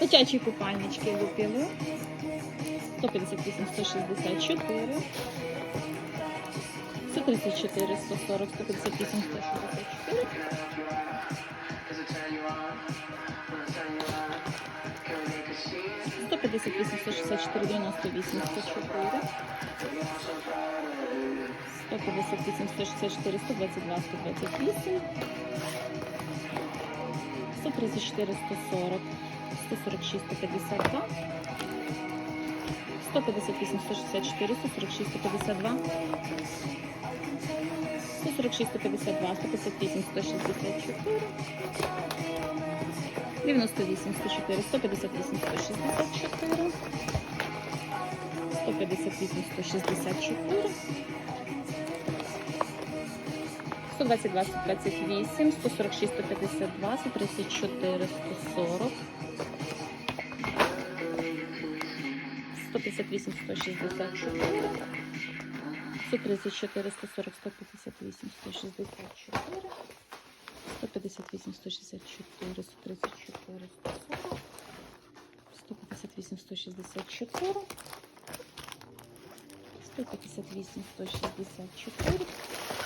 Дитячі купальнички лупілу. 158, 164. 134, 140, 158, 164. 158, 164, 98, 104. 158, 164, 122, 128. 134, 140, 146, 152. 158, 164, 146, 152. 146, 152, 158, 164. 98, 104, 158, 164. 158, 164. 122, 128, 146, 152, 134, 140. 158, 164. 134, 140, 158, 164. 158, 164, 134, 140. 158, 164. 158, 164.